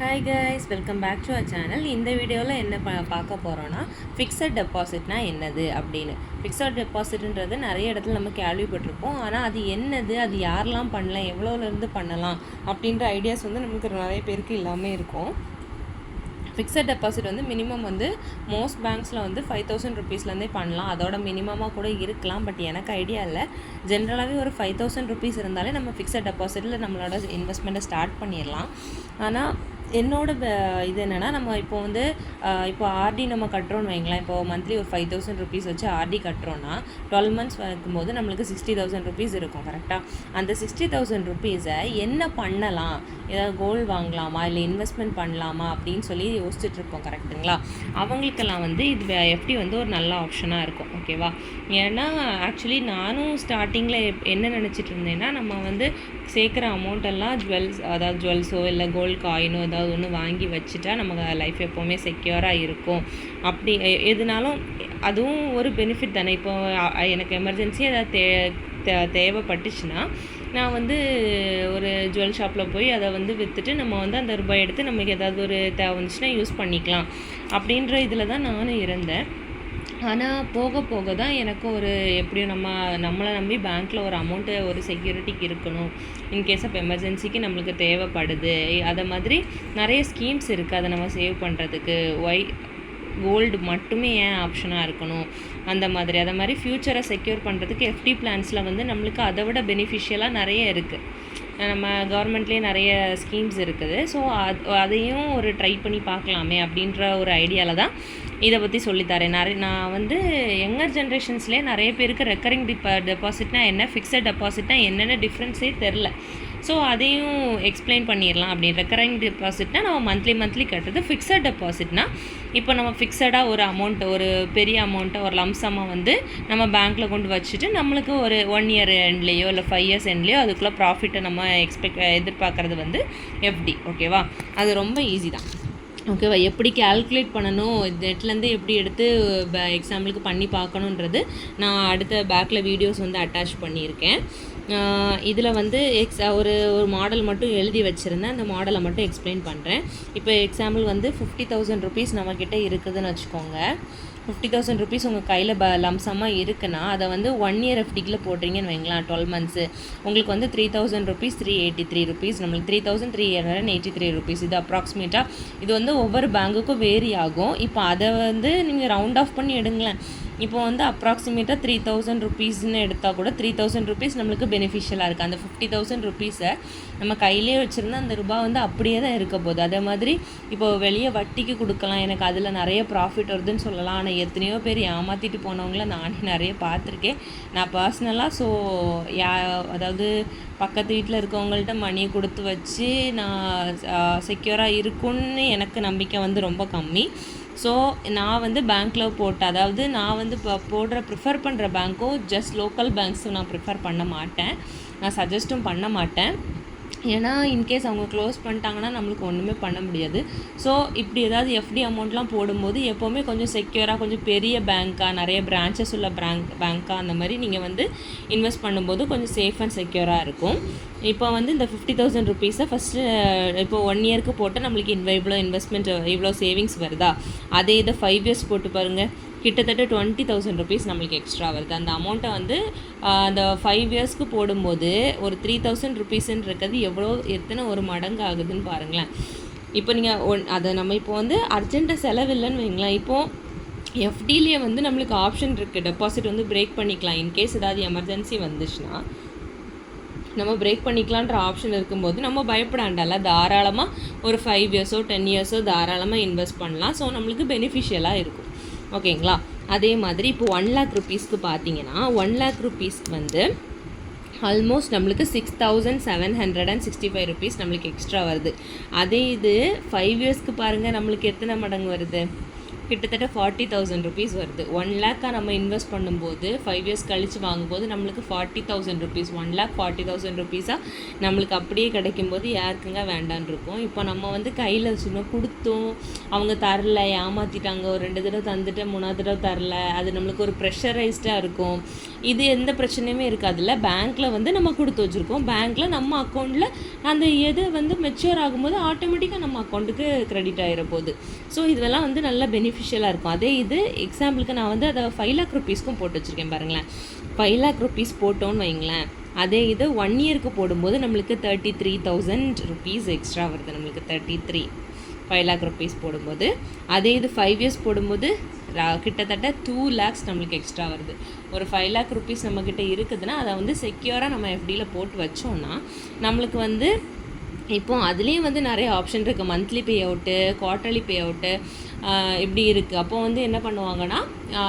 Hi guys welcome back to our channel இந்த வீடியோவில் என்ன பா பார்க்க போகிறோன்னா ஃபிக்ஸட் டெபாசிட்னா என்னது அப்படின்னு. ஃபிக்ஸட் டெபாசிட்ன்றது நிறைய இடத்துல நம்ம கேள்விப்பட்டிருப்போம். ஆனால் அது என்னது அது யாரெல்லாம் பண்ணலாம் எவ்வளோலேருந்து பண்ணலாம் அப்படின்ற ஐடியாஸ் வந்து நமக்கு நிறைய பேருக்கு இல்லாமல் இருக்கும். ஃபிக்ஸட் டெபாசிட் வந்து மினிமம் வந்து மோஸ்ட் பேங்க்ஸில் வந்து ஃபைவ் தௌசண்ட் ருபீஸ்லேருந்தே பண்ணலாம். அதோட மினிமமாக கூட இருக்கலாம் பட் எனக்கு ஐடியா இல்லை. ஜென்ரலாகவே ஒரு ஃபைவ் தௌசண்ட் ருபீஸ் இருந்தாலே நம்ம ஃபிக்ஸட் டெபாசிட்டில் நம்மளோட இன்வெஸ்ட்மெண்ட்டை ஸ்டார்ட் பண்ணிடலாம். ஆனால் என்னோட இது என்னென்னா நம்ம இப்போ வந்து இப்போ ஆர்டி நம்ம கட்டுறோம்னு வைங்களேன். இப்போ மந்த்லி ஒரு ஃபைவ் தௌசண்ட் ருபீஸ் வச்சு ஆர்டி கட்டுறோன்னா டுவெல் மந்த்ஸ் வைக்கும்போது நம்மளுக்கு சிக்ஸ்டி தௌசண்ட் ருபீஸ் இருக்கும் கரெக்டாக அந்த சிக்ஸ்டி தௌசண்ட் ருபீஸை என்ன பண்ணலாம்? ஏதாவது கோல்டு வாங்கலாமா? இல்லை இன்வெஸ்ட்மெண்ட் பண்ணலாமா? அப்படின்னு சொல்லி யோசிச்சுட்ருப்போம் கரெக்டுங்களா அவங்களுக்கெல்லாம் வந்து இது எஃப்டி வந்து ஒரு நல்ல ஆப்ஷனாக இருக்கும் ஓகேவா ஏன்னா ஆக்சுவலி நானும் ஸ்டார்டிங்கில் என்ன நினச்சிட்டு இருந்தேன்னா நம்ம வந்து சேர்க்குற அமௌண்ட் எல்லாம் ஜுவல்ஸ் அதாவது ஜுவல்ஸோ இல்லை கோல்டு காயினோ ஏதாவது ஒன்று வாங்கி வச்சுட்டா நம்ம லைஃப் எப்போவுமே செக்யூராக இருக்கும். அப்படி எதுனாலும் அதுவும் ஒரு பெனிஃபிட் தானே. இப்போ எனக்கு எமர்ஜென்சி ஏதாவது தே தே- தேவைப்பட்டுச்சுன்னா நான் வந்து ஒரு ஜுவல் ஷாப்பில் போய் அதை வந்து விற்றுட்டு நம்ம வந்து அந்த ரூபாய் எடுத்து நமக்கு ஏதாவது ஒரு தேவை வந்துச்சுன்னா யூஸ் பண்ணிக்கலாம். அப்படின்ற இதில் தான் நானும் இருந்தேன். ஆனால் போக போக தான் எனக்கு ஒரு எப்படியும் நம்ம நம்மளை நம்பி பேங்க்கில் ஒரு அமௌண்ட்டு ஒரு செக்யூரிட்டிக்கு இருக்கணும். இன்கேஸ் ஆஃப் எமர்ஜென்சிக்கு நம்மளுக்கு தேவைப்படுது. அதை மாதிரி நிறைய ஸ்கீம்ஸ் இருக்குது அதை நம்ம சேவ் பண்ணுறதுக்கு ஒய் கோல்டு மட்டுமே ஏன் ஆப்ஷனாக இருக்கணும்? அந்த மாதிரி. அதை மாதிரி ஃப்யூச்சரை செக்யூர் பண்ணுறதுக்கு எஃப்டி பிளான்ஸில் வந்து நம்மளுக்கு அதை விட பெனிஃபிஷியலாக நிறைய இருக்குது நம்ம கவர்மெண்ட்லேயே நிறைய ஸ்கீம்ஸ் இருக்குது. ஸோ அது அதையும் ஒரு ட்ரை பண்ணி பார்க்கலாமே அப்படின்ற ஒரு ஐடியாவில் தான் இதை பற்றி சொல்லித்தரேன். நிறைய நான் வந்து யங்கர் ஜென்ரேஷன்ஸ்லேயே நிறைய பேருக்கு ரெக்கரிங் டிபா டெபாசிட்னா என்ன ஃபிக்ஸட் டெபாசிட்னா என்னென்ன டிஃப்ரென்ஸே தெரில. ஸோ அதையும் எக்ஸ்பிளைன் பண்ணிடலாம் அப்படி ரெக்கரிங் டெபாசிட்னா நம்ம மந்த்லி மந்த்லி கட்டுறது ஃபிக்ஸட் டெபாசிட்னா இப்போ நம்ம ஃபிக்ஸடாக ஒரு அமௌண்ட் ஒரு பெரிய அமௌண்ட்டை ஒரு லம்சமாக வந்து நம்ம பேங்க்கில் கொண்டு வச்சுட்டு நம்மளுக்கு ஒரு ஒன் இயர் எண்ட்லேயோ இல்லை ஃபைவ் இயர்ஸ் எண்ட்லேயோ அதுக்குள்ளே ப்ராஃபிட்டை நம்ம எக்ஸ்பெக்ட் எதிர்பார்க்குறது வந்து எஃப்டி ஓகேவா அது ரொம்ப ஈஸி தான். ஓகேவா? எப்படி கால்குலேட் பண்ணணும்? நெட்லேருந்து எப்படி எடுத்து எக்ஸாம்பிளுக்கு பண்ணி பார்க்கணுன்றது நான் அடுத்த பேக்கில் வீடியோஸ் வந்து அட்டாச் பண்ணியிருக்கேன். இதில் வந்து எக்ஸ் ஒரு ஒரு மாடல் மட்டும் எழுதி வச்சுருந்தேன். அந்த மாடலை மட்டும் எக்ஸ்பிளைன் பண்ணுறேன் இப்போ எக்ஸாம்பிள் வந்து ஃபிஃப்டி தௌசண்ட் ருபீஸ் நம்மக்கிட்ட இருக்குதுன்னு வச்சுக்கோங்க. ஃபிஃப்டி தௌசண்ட் ருபீஸ் உங்கள் கையில் ப லம்சமாக இருக்குன்னா அதை வந்து ஒன் இயர் எஃப்டிக்கில் போடுறீங்கன்னு வைங்களேன் டுவெல் மந்த்ஸு உங்களுக்கு வந்து three thousand rupees three eighty three rupees நம்மளுக்கு three thousand three hundred eighty three rupees இது அப்ராக்சிமேட்டாக இது வந்து ஒவ்வொரு பேங்குக்கும் வேரி ஆகும். இப்போ அதை வந்து நீங்கள் ரவுண்ட் ஆஃப் பண்ணி எடுங்களேன். இப்போ வந்து அப்ராக்சிமேட்டாக த்ரீ தௌசண்ட் ருபீஸ்னு எடுத்தால் கூட த்ரீ தௌசண்ட் ருபீஸ் நம்மளுக்கு பெனிஃபிஷியலாக இருக்குது அந்த ஃபிஃப்டி தௌசண்ட் ருபீஸை நம்ம கையிலே வச்சுருந்தா அந்த ரூபாய் வந்து அப்படியே தான் இருக்க போகுது. அதே மாதிரி இப்போ வெளியே வட்டிக்கு கொடுக்கலாம். எனக்கு அதில் நிறைய ப்ராஃபிட் வருதுன்னு சொல்லலாம். ஆனால் எத்தனையோ பேர் ஏமாற்றிட்டு போனவங்கள நானே நிறைய பார்த்துருக்கேன். நான் பர்சனலாக ஸோ யா அதாவது பக்கத்து வீட்டில் இருக்கவங்கள்ட்ட மணி கொடுத்து வச்சு நான் செக்யூராக இருக்குன்னு எனக்கு நம்பிக்கை வந்து ரொம்ப கம்மி. ஸோ நான் வந்து பேங்க்கில் போட்ட அதாவது நான் வந்து இப்போ போடுற ப்ரிஃபர் பண்ணுற பேங்க்கும் ஜஸ்ட் லோக்கல் பேங்க்ஸும் நான் ப்ரிஃபர் பண்ண மாட்டேன். நான் சஜஸ்ட்டும் பண்ண மாட்டேன். ஏன்னா இன்கேஸ் அவங்க க்ளோஸ் பண்ணிட்டாங்கன்னா நம்மளுக்கு ஒன்றுமே பண்ண முடியாது. ஸோ இப்படி ஏதாவது எஃப்டி அமௌண்ட்லாம் போடும்போது எப்போவுமே கொஞ்சம் செக்யூராக கொஞ்சம் பெரிய பேங்க்காக நிறைய பிரான்ச்சஸ் உள்ள பேங்க் பேங்க்காக அந்த மாதிரி நீங்கள் வந்து இன்வெஸ்ட் பண்ணும்போது கொஞ்சம் சேஃப் அண்ட் செக்யூராக இருக்கும். இப்போ வந்து இந்த ஃபிஃப்டி தௌசண்ட் ருபீஸை ஃபஸ்ட்டு இப்போ ஒன் இயருக்கு போட்டால் நம்மளுக்கு இன்வ இவ்வளோ இன்வெஸ்ட்மெண்ட் இவ்வளோ சேவிங்ஸ் வருதா? அதே இதை ஃபைவ் இயர்ஸ் போட்டு பாருங்கள் கிட்டத்தட்ட டுவெண்ட்டி தௌசண்ட் ருபீஸ் நம்மளுக்கு எக்ஸ்ட்ரா வருது. அந்த அமௌண்ட்டை வந்து அந்த ஃபைவ் இயர்ஸ்க்கு போடும்போது ஒரு த்ரீ தௌசண்ட் ருபீஸ்ன்னு இருக்கிறது எவ்வளோ எத்தனை ஒரு மடங்கு ஆகுதுன்னு பாருங்களேன். இப்போ நீங்கள் ஒன் அதை நம்ம இப்போ வந்து அர்ஜென்ட்டாக செலவில்லைன்னு வைங்களேன். இப்போது எஃப்டிலேயே வந்து நம்மளுக்கு ஆப்ஷன் இருக்குது டெபாசிட் வந்து பிரேக் பண்ணிக்கலாம். இன்கேஸ் ஏதாவது எமர்ஜென்சி வந்துச்சுன்னா நம்ம பிரேக் பண்ணிக்கலான்ற ஆப்ஷன் இருக்கும்போது நம்ம பயப்படாண்டால தாராளமாக ஒரு ஃபைவ் இயர்ஸோ டென் இயர்ஸோ தாராளமாக இன்வெஸ்ட் பண்ணலாம். ஸோ நம்மளுக்கு பெனிஃபிஷியலாக இருக்கும். ஓகேங்களா அதே மாதிரி இப்போ ஒன் லேக் ருபீஸ்க்கு பார்த்தீங்கன்னா ஒன் லேக் ருபீஸ்க்கு வந்து ஆல்மோஸ்ட் நம்மளுக்கு six thousand seven hundred and sixty five rupees நம்மளுக்கு எக்ஸ்ட்ரா வருது. அதே இது ஃபைவ் இயர்ஸ்க்கு பாருங்கள் நம்மளுக்கு எத்தனை மடங்கு வருது? கிட்டத்தட்ட ஃபார்ட்டி தௌசண்ட் ருபீஸ் வருது. ஒன் லேக்காக நம்ம இன்வெஸ்ட் பண்ணும்போது ஃபைவ் இயர்ஸ் கழித்து வாங்கும்போது நம்மளுக்கு forty thousand rupees one lakh forty thousand ருபீஸாக நம்மளுக்கு அப்படியே கிடைக்கும்போது யாருக்குங்க வேண்டான்னு இருக்கும். இப்போ நம்ம வந்து கையில் சும்மா கொடுத்தோம். அவங்க தரல ஏமாற்றிட்டாங்க ஒரு ரெண்டு தடவை தந்துட்டு மூணாவது தடவை தரல. அது நம்மளுக்கு ஒரு ப்ரெஷரைஸ்டாக இருக்கும். இது எந்த பிரச்சனையுமே இருக்காதுல்ல. பேங்க்கில் வந்து நம்ம கொடுத்து வச்சுருக்கோம். பேங்க்கில் நம்ம அக்கௌண்ட்டில் அந்த எது வந்து மெச்சூர் ஆகும்போது ஆட்டோமேட்டிக்காக நம்ம அக்கௌண்ட்டுக்கு கிரெடிட் ஆகிற போகுது ஸோ இதெல்லாம் வந்து நல்ல பெனிஃபிஷியலாக இருக்கும். அதே இது எக்ஸாம்பிளுக்கு நான் வந்து அதை ஃபைவ் லேக் ருபீஸ்க்கும் போட்டு வச்சுருக்கேன் பாருங்களேன். ஃபைவ் லேக் ருபீஸ் போட்டோன்னு வைங்களேன் அதே இது ஒன் இயருக்கு போடும்போது நம்மளுக்கு thirty three thousand rupees extra வருது. நம்மளுக்கு thirty three five lakh rupees போடும்போது அதே இது ஃபைவ் இயர்ஸ் போடும்போது கிட்டத்தட்ட டூ லேக்ஸ் நம்மளுக்கு எக்ஸ்ட்ரா வருது. ஒரு ஃபைவ் லேக் ருபீஸ் நம்மக்கிட்ட இருக்குதுன்னா அதை வந்து செக்யூராக நம்ம எஃப்டியில் போட்டு வச்சோம்னா நம்மளுக்கு வந்து இப்போ அதுலேயும் வந்து நிறைய ஆப்ஷன் இருக்குது monthly pay out quarterly pay out இப்படி இருக்குது அப்போது வந்து என்ன பண்ணுவாங்கன்னா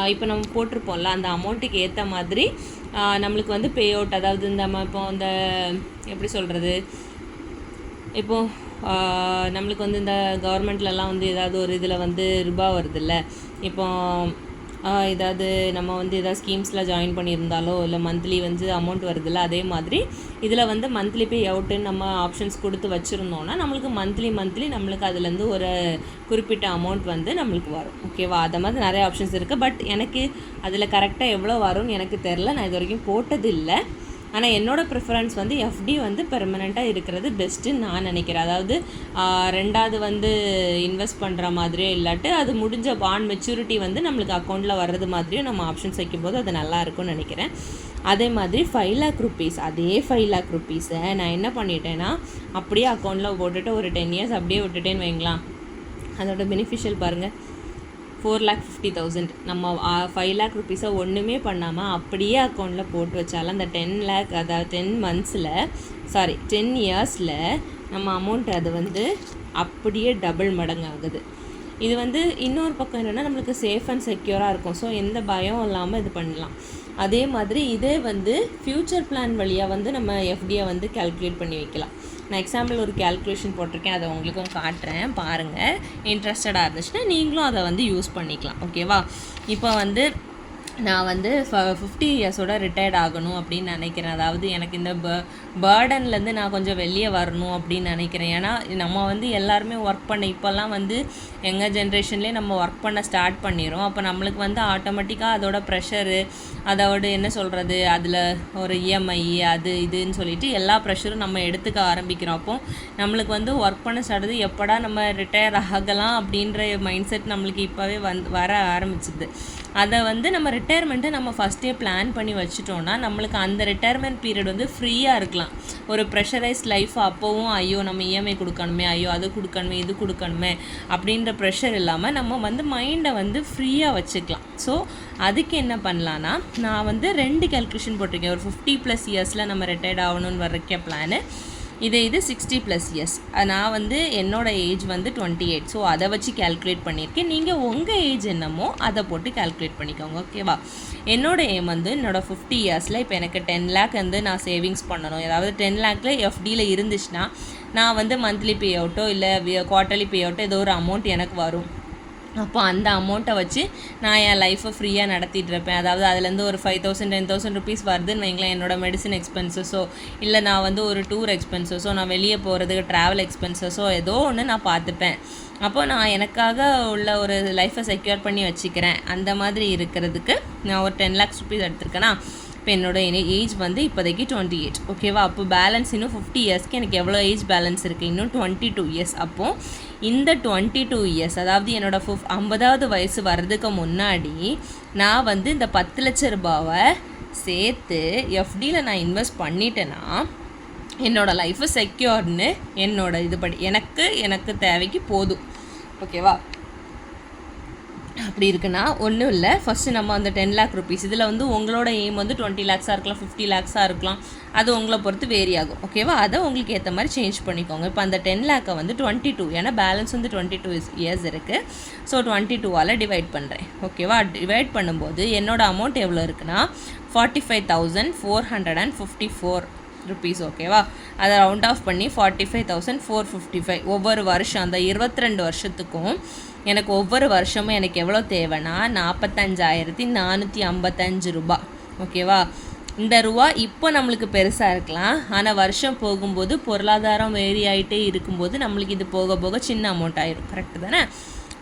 இப்போ நம்ம போட்டிருப்போம்ல அந்த அமௌண்ட்டுக்கு ஏற்ற மாதிரி நம்மளுக்கு வந்து பே அவுட் அதாவது இந்த இப்போ இந்த எப்படி சொல்கிறது இப்போது நம்மளுக்கு வந்து இந்த கவர்மெண்ட்லலாம் வந்து ஏதாவது ஒரு இதில் வந்து ரூபா வருதுல்ல. இப்போ ஏதாவது நம்ம வந்து ஏதாவது ஸ்கீம்ஸில் ஜாயின் பண்ணியிருந்தாலோ இல்லை மந்த்லி வந்து அமௌண்ட் வருதுல்ல அதே மாதிரி இதில் வந்து மந்த்லி பே அவுட்டுன்னு நம்ம ஆப்ஷன்ஸ் கொடுத்து வச்சுருந்தோன்னா நம்மளுக்கு மந்த்லி மந்த்லி நம்மளுக்கு அதுலேருந்து ஒரு குறிப்பிட்ட அமௌண்ட் வந்து நம்மளுக்கு வரும். ஓகேவா அதை மாதிரி நிறைய ஆப்ஷன்ஸ் இருக்குது பட் எனக்கு அதில் கரெக்டாக எவ்வளோ வரும்னு எனக்கு தெரில நான் இது வரைக்கும் போட்டது இல்லை ஆனால் என்னோடய ப்ரிஃபரன்ஸ் வந்து எஃப்டி வந்து பெர்மனெண்ட்டாக இருக்கிறது பெஸ்ட்டுன்னு நான் நினைக்கிறேன். அதாவது ரெண்டாவது வந்து இன்வெஸ்ட் பண்ணுற மாதிரியோ இல்லாட்டு அது முடிஞ்ச பாண்ட் மெச்சூரிட்டி வந்து நம்மளுக்கு அக்கௌண்ட்டில் வர்றது மாதிரியும் நம்ம ஆப்ஷன்ஸ் வைக்கும்போது அது நல்லா இருக்கும்னு நினைக்கிறேன். அதே மாதிரி ஃபைவ் லேக் ருபீஸ் அதே ஃபைவ் லேக் ருபீஸை நான் என்ன பண்ணிட்டேன்னா அப்படியே அக்கௌண்ட்டில் போட்டுட்டு ஒரு டென் இயர்ஸ் அப்படியே விட்டுட்டேன்னு வைங்களேன். அதோட பெனிஃபிஷியல் பாருங்கள் ஃபோர் லேக் ஃபிஃப்டி தௌசண்ட் நம்ம ஃபைவ் லேக் ருபீஸை ஒன்றுமே பண்ணாமல் அப்படியே அக்கௌண்ட்டில் போட்டு வச்சாலும் அந்த டென் லேக் அதாவது டென் மந்த்ஸில் சாரி டென் இயர்ஸில் நம்ம அமௌண்ட் அது வந்து அப்படியே டபுள் மடங்கு ஆகுது இது வந்து இன்னொரு பக்கம் என்னென்னா நம்மளுக்கு சேஃப் அண்ட் செக்யூராக இருக்கும். ஸோ எந்த பயம் இல்லாமல் இது பண்ணலாம். அதே மாதிரி இதே வந்து ஃப்யூச்சர் பிளான் வழியாக வந்து நம்ம எஃப்டியை வந்து கால்குலேட் பண்ணி வைக்கலாம். நான் எக்ஸாம்பிள் ஒரு கேல்குலேஷன் போட்டிருக்கேன். அதை உங்களுக்கும் காட்டுறேன். பாருங்கள் இன்ட்ரெஸ்டடாக இருந்துச்சுன்னா நீங்களும் அதை வந்து யூஸ் பண்ணிக்கலாம். ஓகேவா இப்போ வந்து நான் வந்து ஃபிஃப்டி இயர்ஸோட ரிட்டையர்ட் ஆகணும் அப்படின்னு நினைக்கிறேன். அதாவது எனக்கு இந்த ப பேர்டன்லேருந்து நான் கொஞ்சம் வெளியே வரணும் அப்படின்னு நினைக்கிறேன். ஏன்னா நம்ம வந்து எல்லாருமே ஒர்க் பண்ண இப்போல்லாம் வந்து எங்கள் ஜென்ரேஷன்லேயே நம்ம ஒர்க் பண்ண ஸ்டார்ட் பண்ணிடுறோம். அப்போ நம்மளுக்கு வந்து ஆட்டோமேட்டிக்காக அதோட ப்ரெஷரு அதோட என்ன சொல்கிறது அதில் ஒரு இஎம்ஐ அது இதுன்னு சொல்லிட்டு எல்லா ப்ரெஷரும் நம்ம எடுத்துக்க ஆரம்பிக்கிறோம். அப்போ நம்மளுக்கு வந்து ஒர்க் பண்ண ஸ்டார்ட் எப்படா நம்ம ரிட்டையர் ஆகலாம் அப்படின்ற மைண்ட் செட் நம்மளுக்கு இப்போவே வந்து வர ஆரம்பிச்சிது. அதை வந்து நம்ம ரிட்டையர்மெண்ட்டை நம்ம ஃபஸ்ட்டே பிளான் பண்ணி வச்சுட்டோம்னா நம்மளுக்கு அந்த ரிட்டையர்மெண்ட் பீரியட் வந்து ஃப்ரீயாக இருக்கலாம். ஒரு ப்ரெஷரைஸ் லைஃப் அப்போவும் ஐயோ நம்ம இஎம்ஐ கொடுக்கணுமே ஐயோ அது கொடுக்கணுமே இது கொடுக்கணுமே அப்படின்ற ப்ரெஷர் இல்லாமல் நம்ம வந்து மைண்டை வந்து ஃப்ரீயாக வச்சுக்கலாம். ஸோ அதுக்கு என்ன பண்ணலான்னா நான் வந்து ரெண்டு கேல்குலேஷன் போட்டிருக்கேன். ஒரு ஃபிஃப்டி ப்ளஸ் இயர்ஸில் நம்ம ரிட்டையர்ட் ஆகணும்னு வரைக்க பிளானு இது இது சிக்ஸ்டி ப்ளஸ் இயர்ஸ் நான் வந்து என்னோடய ஏஜ் வந்து டுவெண்ட்டி எயிட் ஸோ அதை வச்சு கால்குலேட் பண்ணியிருக்கேன். நீங்கள் உங்கள் ஏஜ் என்னமோ அதை போட்டு கால்குலேட் பண்ணிக்கோங்க ஓகேவா என்னோட எய்ம் வந்து என்னோடய ஃபிஃப்டி இயர்ஸில் இப்போ எனக்கு டென் லேக் வந்து நான் சேவிங்ஸ் பண்ணணும். ஏதாவது டென் லேக்கில் எஃப்டியில் இருந்துச்சுன்னா நான் வந்து மந்த்லி பே அவுட்டோ இல்லை குவார்ட்டர்லி பே அவுட்டோ ஏதோ ஒரு அமௌண்ட் எனக்கு வரும். அப்போ அந்த அமௌண்ட்டை வச்சு நான் என் லைஃப்பை ஃப்ரீயாக நடத்திட்டு இருப்பேன். அதாவது அதுலேருந்து ஒரு five thousand ten thousand rupees வருதுன்னு வைங்களேன் என்னோட மெடிசன் எக்ஸ்பென்சஸோ இல்லை நான் வந்து ஒரு டூர் எக்ஸ்பென்சஸோ நான் வெளியே போகிறதுக்கு ட்ராவல் எக்ஸ்பென்சஸோ ஏதோ ஒன்று நான் பார்த்துப்பேன். அப்போ நான் எனக்காக உள்ள ஒரு லைஃப்பை செக்யூர் பண்ணி வச்சுக்கிறேன். அந்த மாதிரி இருக்கிறதுக்கு நான் ஒரு டென் லேக்ஸ் ருபீஸ் எடுத்திருக்கேன்னா இப்போ என்னோட ஏஜ் வந்து இப்போதைக்கு டுவெண்ட்டி எயிட் ஓகேவா அப்போ பேலன்ஸ் இன்னும் ஃபிஃப்டி இயர்ஸ்க்கு எனக்கு எவ்வளோ ஏஜ் பேலன்ஸ் இருக்குது இன்னும் டுவெண்ட்டி டூ இயர்ஸ் அப்போது இந்த டுவெண்ட்டி டூ இயர்ஸ் அதாவது என்னோடய ஃபிஃப் ஐம்பதாவது வயசு வர்றதுக்கு முன்னாடி நான் வந்து இந்த பத்து லட்ச ரூபாவை சேர்த்து எஃப்டியில் நான் இன்வெஸ்ட் பண்ணிட்டேன்னா என்னோடய லைஃபு செக்யூர்னு என்னோட இதுபடி எனக்கு எனக்கு தேவைக்கு போதும். ஓகேவா அப்படி இருக்குன்னா ஒன்றும் இல்லை. ஃபஸ்ட்டு நம்ம அந்த டென் லேக் ருபீஸ் இதில் வந்து உங்களோட எய்ம் வந்து டுவெண்ட்டி லேக்ஸாக இருக்கலாம் ஃபிஃப்டி லேக்ஸாக இருக்கலாம். அது உங்களை பொறுத்து வேரி ஆகும். ஓகேவா அதை உங்களுக்கு ஏற்ற மாதிரி சேஞ்ச் பண்ணிக்கோங்க. இப்போ அந்த டென் லேக்கை வந்து டுவெண்ட்டி டூ ஏன்னா பேலன்ஸ் வந்து டுவெண்ட்டி டூ இயர்ஸ் இருக்குது ஸோ டுவெண்ட்டி டூவால் டிவைட் பண்ணுறேன் ஓகேவா டிவைட் பண்ணும்போது என்னோட அமௌண்ட் எவ்வளோ இருக்குன்னா forty five thousand four hundred and fifty four rupees ஓகேவா அதை ரவுண்ட் ஆஃப் பண்ணி forty five thousand four fifty five ஒவ்வொரு வருஷம் அந்த இருபத்தி ரெண்டு வருஷத்துக்கும் எனக்கு ஒவ்வொரு வருஷமும் எனக்கு எவ்வளோ தேவைன்னா நாற்பத்தஞ்சாயிரத்தி நானூற்றி ஐம்பத்தஞ்சு ரூபா. ஓகேவா? இந்த ரூபா இப்போ நம்மளுக்கு பெருசாக இருக்கலாம். ஆனால் வருஷம் போகும்போது பொருளாதாரம் வேரி ஆகிட்டே இருக்கும்போது நம்மளுக்கு இது போக போக சின்ன அமௌண்ட் ஆயிரும். கரெக்டு தானே?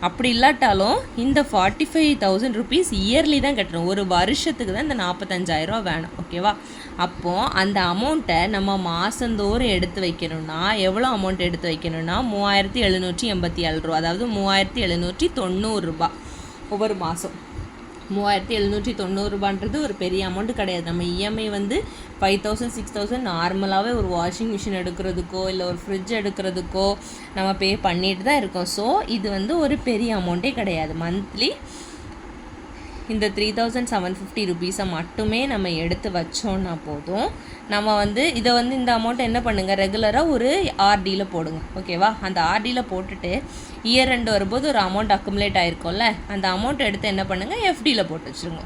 அப்படி இல்லாட்டாலும் இந்த forty five thousand rupees yearly தான் கட்டணும். ஒரு வருஷத்துக்கு தான் இந்த நாற்பத்தஞ்சாயிரம் வேணும். ஓகேவா? அப்போது அந்த அமௌண்ட்டை நம்ம மாதந்தோறும் எடுத்து வைக்கணும்னா எவ்வளோ அமௌண்ட் எடுத்து வைக்கணும்னா மூவாயிரத்தி எழுநூற்றி எண்பத்தி ஏழு ரூபா அதாவது மூவாயிரத்தி எழுநூற்றி தொண்ணூறுரூபா ஒவ்வொரு மாதம் மூவாயிரத்தி எழுநூற்றி தொண்ணூறுபான்றது ஒரு பெரிய அமௌண்ட்டு கிடையாது. நம்ம இஎம்ஐ வந்து ஃபைவ் தௌசண்ட் சிக்ஸ் தௌசண்ட் நார்மலாகவே ஒரு வாஷிங் மிஷின் எடுக்கிறதுக்கோ இல்லை ஒரு ஃப்ரிட்ஜ் எடுக்கிறதுக்கோ நம்ம பே பண்ணிட்டு தான் இருக்கோம். ஸோ இது வந்து ஒரு பெரிய அமௌண்ட்டே கிடையாது. மந்த்லி இந்த த்ரீ தௌசண்ட் செவன் ஃபிஃப்டி ருபீஸை மட்டுமே நம்ம எடுத்து வச்சோன்னா போதும். நம்ம வந்து இதை வந்து இந்த அமௌண்ட் என்ன பண்ணுங்கள் ரெகுலராக ஒரு ஆர்டியில் போடுங்க. ஓகேவா அந்த ஆர்டியில் போட்டுட்டு இயர் ரெண்டு வரும்போது ஒரு அமௌண்ட் அக்குமுலேட் ஆயிருக்கும்ல அந்த அமௌண்ட் எடுத்து என்ன பண்ணுங்கள் எஃப்டியில் போட்டு வச்சுருங்க.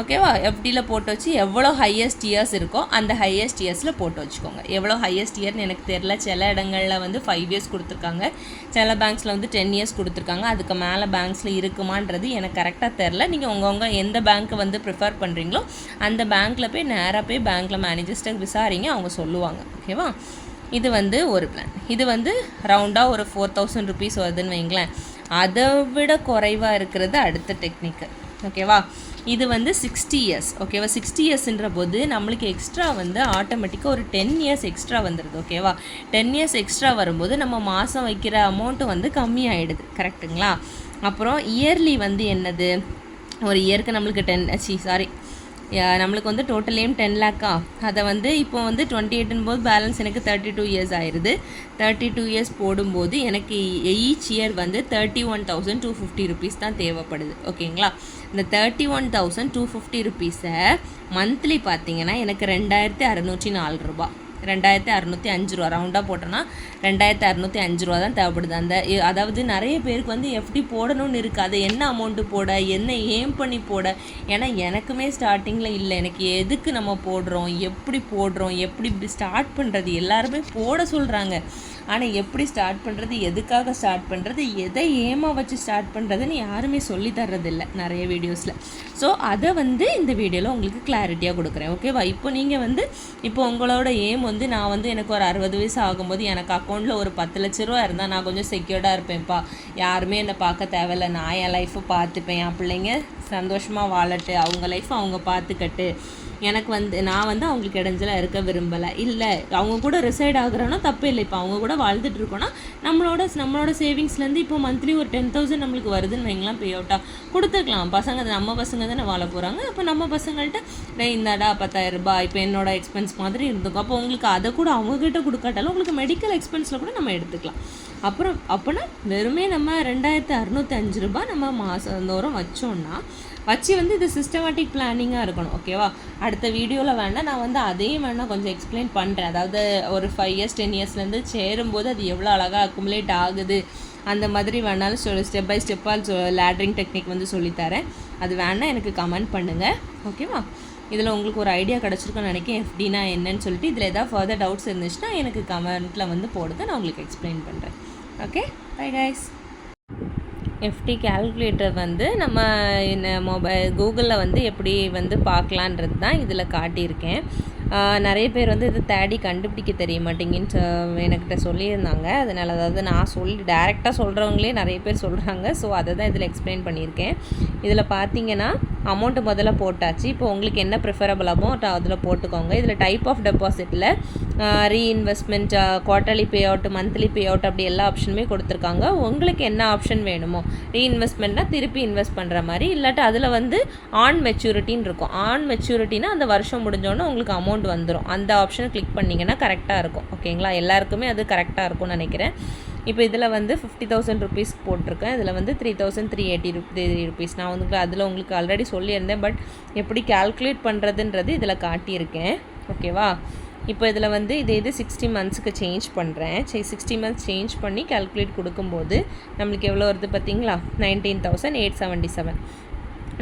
ஓகேவா எஃப்டியில் போட்டு வச்சு எவ்வளோ ஹையஸ்ட் இயர்ஸ் இருக்கோ அந்த ஹையஸ்ட் இயர்ஸில் போட்டு வச்சுக்கோங்க. எவ்வளோ ஹையஸ்ட் இயர்னு எனக்கு தெரில சில இடங்களில் வந்து ஃபைவ் இயர்ஸ் கொடுத்துருக்காங்க. சில பேங்க்ஸில் வந்து டென் இயர்ஸ் கொடுத்துருக்காங்க. அதுக்கு மேலே பேங்க்ஸில் இருக்குமான்றது எனக்கு கரெக்டாக தெரில நீங்கள் உங்கவுங்க எந்த பேங்க்கை வந்து ப்ரிஃபர் பண்ணுறீங்களோ அந்த பேங்க்கில் போய் நேராக போய் பேங்க்கில் மேனேஜர்ஸ்ட்டை விசாரிங்க. அவங்க சொல்லுவாங்க. ஓகேவா இது வந்து ஒரு பிளான் இது வந்து ரவுண்டாக ஒரு ஃபோர் தௌசண்ட் ருபீஸ் வருதுன்னு வைங்களேன். அதை விட குறைவாக இருக்கிறது அடுத்த டெக்னிக்கு ஓகேவா இது வந்து சிக்ஸ்டி இயர்ஸ் ஓகேவா சிக்ஸ்டி இயர்ஸ்ன்ற போது நம்மளுக்கு எக்ஸ்ட்ரா வந்து ஆட்டோமேட்டிக்காக ஒரு டென் இயர்ஸ் எக்ஸ்ட்ரா வந்துடுது ஓகேவா டென் இயர்ஸ் எக்ஸ்ட்ரா வரும்போது நம்ம மாதம் வைக்கிற அமௌண்ட்டு வந்து கம்மியாயிடுது கரெக்டுங்களா அப்புறம் இயர்லி வந்து என்னது? ஒரு இயருக்கு நம்மளுக்கு டென் சி சாரி நம்மளுக்கு வந்து டோட்டல் டென் லேக்கா அதை வந்து இப்போ வந்து டுவெண்ட்டி எயிட்டும் போது பேலன்ஸ் எனக்கு தேர்ட்டி டூ இயர்ஸ் ஆயிடுது தேர்ட்டி டூ இயர்ஸ் போடும்போது எனக்கு ஈச் இயர் வந்து thirty one thousand two fifty rupees தான் தேவைப்படுது. ஓகேங்களா இந்த thirty one thousand two fifty ருபீஸை monthly பார்த்தீங்கன்னா எனக்கு ரெண்டாயிரத்தி அறநூற்றி நாலு ரூபா ரெண்டாயிரத்தி அறநூற்றி அஞ்சு ரூபா. ரவுண்டாக போட்டோன்னா ரெண்டாயிரத்தி அறநூற்றி அஞ்சு ரூபா தான் தேவைப்படுது. அந்த அதாவது நிறைய பேருக்கு வந்து எஃப்டி போடணும்னு இருக்காது. என்ன அமௌண்ட்டு போட என்ன ஏம் பண்ணி போட. ஏன்னா எனக்குமே ஸ்டார்டிங்கில் இல்லை. எனக்கு எதுக்கு நம்ம போடுறோம்? எப்படி போடுறோம்? எப்படி ஸ்டார்ட் பண்ணுறது எல்லாருமே போட சொல்கிறாங்க ஆனால் எப்படி ஸ்டார்ட் பண்ணுறது எதுக்காக ஸ்டார்ட் பண்ணுறது எதை ஏமா வச்சு ஸ்டார்ட் பண்ணுறதுன்னு யாருமே சொல்லி தர்றதில்ல நிறைய வீடியோஸில் ஸோ அதை வந்து இந்த வீடியோவில் உங்களுக்கு கிளாரிட்டியாக கொடுக்குறேன். ஓகேவா இப்போ நீங்கள் வந்து இப்போ உங்களோட ஏம் வந்து வந்து நான் வந்து எனக்கு ஒரு அறுபது வயசு ஆகும்போது எனக்கு அக்கௌண்ட்டில் ஒரு பத்து லட்ச ரூபா இருந்தால் நான் கொஞ்சம் செக்யூர்டாக இருப்பேன்ப்பா. யாருமே என்னை பார்க்க தேவையில்ல. நான் என் லைஃப்பை பார்த்துப்பேன். என் பிள்ளைங்க சந்தோஷமாக வாழட்டு. அவங்க லைஃப்பை அவங்க பார்த்துக்கட்டு. எனக்கு வந்து நான் வந்து அவங்களுக்கு இடைஞ்சலாக இருக்க விரும்பலை. இல்லை அவங்க கூட ரிசைட் ஆகுறோன்னா தப்பு இல்லை. இப்போ அவங்க கூட வாழ்ந்துட்டு இருக்கோன்னா நம்மளோட நம்மளோட சேவிங்ஸ்லேருந்து இப்போ மந்த்லி ஒரு டென் தௌசண்ட் நம்மளுக்கு வருதுன்னு வைங்களாம் பே அவுட்டாக கொடுத்துக்கலாம். பசங்க நம்ம பசங்க தானே வாழ போகிறாங்க அப்போ நம்ம பசங்கள்கிட்ட டே இந்தாடா பத்தாயிரம் ரூபாய். இப்போ என்னோட எக்ஸ்பென்ஸ் மாதிரி இருந்துக்கும். அப்போ உங்களுக்கு அதை கூட அவங்ககிட்ட கொடுக்காட்டாலும் உங்களுக்கு மெடிக்கல் எக்ஸ்பென்ஸில் கூட நம்ம எடுத்துக்கலாம். அப்புறம் அப்போனா வெறுமே நம்ம ரெண்டாயிரத்து அறநூற்றி அஞ்சு ரூபாய் நம்ம மாதந்தோறும் வச்சோன்னா வச்சு வந்து இது சிஸ்டமேட்டிக் பிளானிங்காக இருக்கணும் ஓகேவா அடுத்த வீடியோவில் வேணால் நான் வந்து அதையும் வேணால் கொஞ்சம் எக்ஸ்பிளைன் பண்ணுறேன் அதாவது ஒரு ஃபைவ் இயர்ஸ் டென் இயர்ஸ்லேருந்து சேரும்போது அது எவ்வளோ அழகாக அக்குமுலேட் ஆகுது அந்த மாதிரி வேணாலும் சொல் ஸ்டெப் பை ஸ்டெப்பாக சொ லேட்ரிங் டெக்னிக் வந்து சொல்லித்தரேன். அது வேணால் எனக்கு கமெண்ட் பண்ணுங்கள் ஓகேவா இதில் உங்களுக்கு ஒரு ஐடியா கிடச்சிருக்குன்னு நினைக்கிறேன் எஃப்டினா என்னன்னு சொல்லிட்டு. இதில் எதாவது ஃபர்தர் டவுட்ஸ் இருந்துச்சுன்னா எனக்கு கமெண்ட்டில் வந்து போடுங்க நான் உங்களுக்கு எக்ஸ்பிளைன் பண்ணுறேன் okay bye guys FD calculator வந்து நம்ம என்ன மொபைல் கூகுளில் வந்து எப்படி வந்து பார்க்கலான்றது தான் இதில் காட்டியிருக்கேன். நிறைய பேர் வந்து இதை தேடி கண்டுபிடிக்க தெரிய மாட்டேங்கின்னு சொ எனக்கிட்ட சொல்லியிருந்தாங்க. அதனால் அதாவது நான் சொல்லி டேரெக்டாக சொல்கிறவங்களே நிறைய பேர் சொல்கிறாங்க ஸோ அதை தான் இதில் எக்ஸ்பிளைன் பண்ணியிருக்கேன். இதில் பார்த்தீங்கன்னா அமௌண்ட்டு முதல்ல போட்டாச்சு. இப்போ உங்களுக்கு என்ன ப்ரிஃபரபிளாகமோ அதில் போட்டுக்கோங்க. இதில் type of டெபாசிட்டில் reinvestment quarterly pay out monthly pay out அப்படி எல்லா ஆப்ஷனுமே கொடுத்துருக்காங்க. உங்களுக்கு என்ன ஆப்ஷன் வேணுமோ ரீஇன்வெஸ்ட்மெண்ட்னா திருப்பி இன்வெஸ்ட் பண்ணுற மாதிரி இல்லாட்டி அதில் வந்து ஆன் மெச்சூரிட்டின்னு இருக்கும். ஆன் மெச்சூரிட்டினா அந்த வருஷம் முடிஞ்சோடனே உங்களுக்கு அமௌண்ட் அமௌண்ட் வந்துடும் அந்த ஆப்ஷனை கிளிக் பண்ணிங்கன்னா கரெக்டாக இருக்கும். ஓகேங்களா எல்லாருக்குமே அது கரெக்டாக இருக்கும்னு நினைக்கிறேன். இப்போ இதில் வந்து ஃபிஃப்டி தௌசண்ட் ருபீஸ் போட்டிருக்கேன். இதில் வந்து three thousand three eighty rupee rupees நான் வந்து அதில் உங்களுக்கு ஆல்ரெடி சொல்லியிருந்தேன். பட் எப்படி கால்குலேட் பண்ணுறதுன்றது இதில் காட்டியிருக்கேன். ஓகேவா இப்போ இதில் வந்து இதே இது சிக்ஸ்டி மந்த்ஸுக்கு சேஞ்ச் பண்ணுறேன் சரி சிக்ஸ்டி மந்த்ஸ் சேஞ்ச் பண்ணி கால்குலேட் கொடுக்கும்போது நம்மளுக்கு எவ்வளோ வருது பார்த்தீங்களா? Nineteen thousand eight seventy seven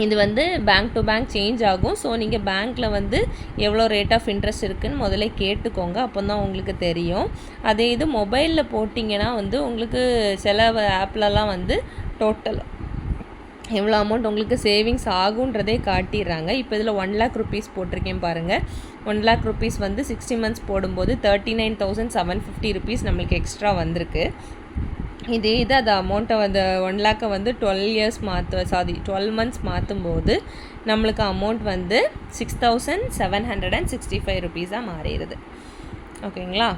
இது வந்து பேங்க் டு பேங்க் சேஞ்ச் ஆகும். ஸோ நீங்கள் பேங்க்கில் வந்து எவ்வளோ ரேட் ஆஃப் இன்ட்ரெஸ்ட் இருக்குதுன்னு முதல்ல கேட்டுக்கோங்க. அப்போ தான் உங்களுக்கு தெரியும். அதே இது மொபைலில் போட்டிங்கன்னா வந்து உங்களுக்கு சில ஆப்லலாம் வந்து டோட்டல் எவ்வளோ அமௌண்ட் உங்களுக்கு சேவிங்ஸ் ஆகுன்றதே காட்டிடுறாங்க. இப்போ இதில் ஒன் லேக் ருபீஸ் போட்டிருக்கேன் பாருங்கள் ஒன் லேக் ருபீஸ் வந்து சிக்ஸ்டி மந்த்ஸ் போடும்போது thirty nine thousand seven fifty rupees நம்மளுக்கு எக்ஸ்ட்ரா வந்திருக்கு. இதே இது அது அமௌண்ட்டை வந்து ஒன் லேக்கை வந்து டுவெல் இயர்ஸ் மாற்று சாரி டுவெல் மந்த்ஸ் மாற்றும் போது நம்மளுக்கு அமௌண்ட் வந்து six thousand seven hundred and sixty five ருபீஸாக மாறிடுது. ஓகேங்களா?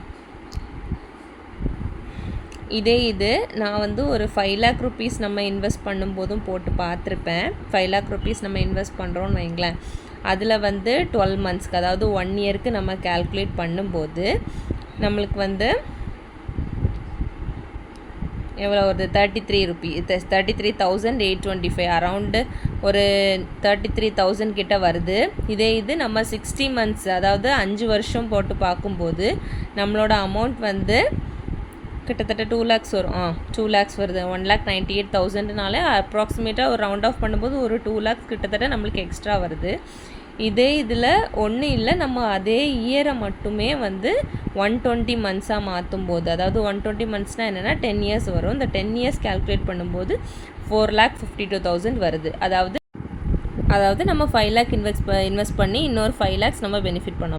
இதே இது நான் வந்து ஒரு ஃபைவ் லேக் ருபீஸ் நம்ம இன்வெஸ்ட் பண்ணும்போதும் போட்டு பார்த்துருப்பேன். ஃபைவ் லேக் ருபீஸ் நம்ம இன்வெஸ்ட் பண்ணுறோன்னு வைங்களேன். அதில் வந்து டுவெல் மந்த்ஸ்க்கு அதாவது ஒன் இயருக்கு நம்ம கால்குலேட் பண்ணும்போது நம்மளுக்கு வந்து எவ்வளோ வருது? Thirty three rupee thirty three thousand eight twenty five around ஒரு தேர்ட்டி த்ரீ தௌசண்ட் கிட்ட வருது. இதே இது நம்ம சிக்ஸ்டி மந்த்ஸ் அதாவது அஞ்சு வருஷம் போட்டு பார்க்கும்போது நம்மளோட அமௌண்ட் வந்து கிட்டத்தட்ட டூ லேக்ஸ் வரும். ஆ டூ லேக்ஸ் வருது. ஒன் லேக் நைன்ட்டி எயிட் தௌசண்ட்னாலே அப்ராக்சிமேட்டாக ஒரு ரவுண்ட் ஆஃப் பண்ணும்போது ஒரு டூ லேக்ஸ் கிட்டத்தட்ட நம்மளுக்கு எக்ஸ்ட்ரா வருது. இதே இதில் ஒன்றும் இல்லை நம்ம அதே இயரை மட்டுமே வந்து ஒன் டுவெண்ட்டி மந்த்ஸாக மாற்றும் போது அதாவது ஒன் டுவெண்ட்டி மந்த்ஸ்னால் என்னென்னா டென் இயர்ஸ் வரும். இந்த டென் இயர்ஸ் கேல்குலேட் பண்ணும்போது four lakh fifty two thousand வருது. அதாவது அதாவது நம்ம ஃபைவ் லேக் இன்வெஸ்ட் இன்வெஸ்ட் பண்ணி இன்னொரு ஃபைவ் லேக்ஸ் நம்ம பெனிஃபிட் பண்ணோம்